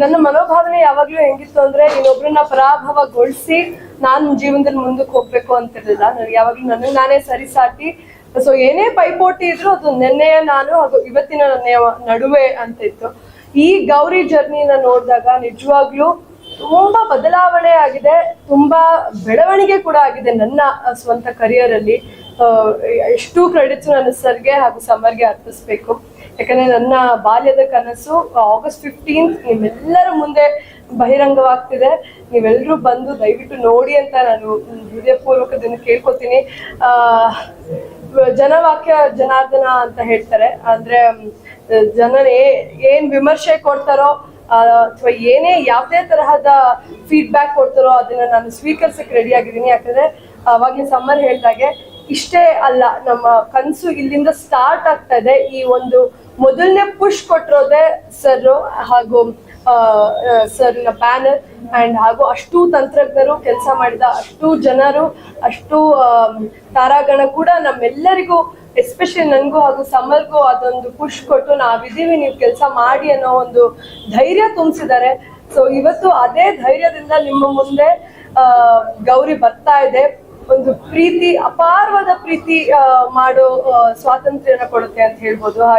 ನನ್ನ ಮನೋಭಾವನೆ ಯಾವಾಗ್ಲೂ ಹೆಂಗಿತ್ತು ಅಂದ್ರೆ ಇನ್ನೊಬ್ರನ್ನ ಪರಾಭವಗೊಳಿಸಿ ನಾನು ಜೀವನದಲ್ಲಿ ಮುಂದಕ್ಕೆ ಹೋಗ್ಬೇಕು ಅಂತಿರ್ಲಿಲ್ಲ. ನನಗೆ ಯಾವಾಗ್ಲೂ ನನಗೆ ನಾನೇ ಸರಿಸಾಟಿ. ಸೊ ಏನೇ ಪೈಪೋಟಿ ಇದ್ರು ಅದು ನೆನ್ನೆಯ ನಾನು ಹಾಗೂ ಇವತ್ತಿನ ನನ್ನ ನಡುವೆ ಅಂತ ಇತ್ತು ಈ ಗೌರಿ ಜರ್ನಿನ ನೋಡಿದಾಗ ನಿಜವಾಗ್ಲೂ ತುಂಬಾ ಬದಲಾವಣೆ ಆಗಿದೆ. ತುಂಬಾ ಬೆಳವಣಿಗೆ ಕೂಡ ಆಗಿದೆ ನನ್ನ ಸ್ವಂತ ಕರಿಯರ್ ಅಲ್ಲಿ. ಎಷ್ಟು ಕ್ರೆಡಿಟ್ಸ್ ನನ್ನ ಸರ್ಗೆ ಹಾಗೂ ಸಮರ್ಗೆ ಅರ್ಪಿಸ್ಬೇಕು. ಯಾಕಂದ್ರೆ ನನ್ನ ಬಾಲ್ಯದ ಕನಸು ಆಗಸ್ಟ್ ಫಿಫ್ಟೀನ್ತ್ ನಿಮ್ಮೆಲ್ಲರ ಮುಂದೆ ಬಹಿರಂಗವಾಗ್ತಿದೆ. ನೀವೆಲ್ಲರೂ ಬಂದು ದಯವಿಟ್ಟು ನೋಡಿ ಅಂತ ನಾನು ಹೃದಯಪೂರ್ವಕದಿಂದ ಕೇಳ್ಕೊತೀನಿ ಆ, ಜನವಾಕ್ಯ ಜನಾರ್ದನ ಅಂತ ಹೇಳ್ತಾರೆ. ಅಂದ್ರೆ ಜನನೇ ಜನ ಏನ್ ವಿಮರ್ಶೆ ಕೊಡ್ತಾರೋ ಅಥವಾ ಏನೇ ಯಾವುದೇ ತರಹದ ಫೀಡ್ಬ್ಯಾಕ್ ಕೊಡ್ತಾರೋ, ಅದನ್ನ ನಾನು ಸ್ವೀಕರಿಸಕ್ಕೆ ರೆಡಿ ಆಗಿದ್ದೀನಿ. ಯಾಕಂದ್ರೆ ಅವಾಗಿನ ಸಮ್ಮರ್ ಹೇಳ್ದಾಗೆ ಇಷ್ಟೇ ಅಲ್ಲ, ನಮ್ಮ ಕನಸು ಇಲ್ಲಿಂದ ಸ್ಟಾರ್ಟ್ ಆಗ್ತಾ ಇದೆ ಈ ಒಂದು ಮೊದಲನೇ ಪುಷ್ ಕೊಟ್ಟಿರೋದೆ ಸರ್ ಹಾಗೂ ಸರ್ ಬ್ಯಾನರ್ ಅಂಡ್ ಹಾಗೂ ಅಷ್ಟು ತಂತ್ರಜ್ಞರು ಕೆಲಸ ಮಾಡಿದ ಅಷ್ಟು ಜನರು, ಅಷ್ಟು ತಾರಾಗಣ ಕೂಡ ನಮ್ಮೆಲ್ಲರಿಗೂ ಎಸ್ಪೆಷಲಿ ನನಗೂ ಹಾಗೂ ಸಮರ್ಗೂ ಅದೊಂದು ಪುಶ್ ಕೊಟ್ಟು ನಾವಿದ್ದೀವಿ, ನೀವು ಕೆಲಸ ಮಾಡಿ ಅನ್ನೋ ಒಂದು ಧೈರ್ಯ ತುಂಬಿಸಿದ್ದಾರೆ. ಸೊ ಇವತ್ತು ಅದೇ ಧೈರ್ಯದಿಂದ ನಿಮ್ಮ ಮುಂದೆ ಗೌರಿ ಬರ್ತಾ ಇದೆ. ಒಂದು ಪ್ರೀತಿ ಅಪಾರವಾದ ಪ್ರೀತಿ ಮಾಡೋ ಸ್ವಾತಂತ್ರ್ಯನ ಕೊಡುತ್ತೆ ಅಂತ ಹೇಳ್ಬೋದು. ಹಾಗೆ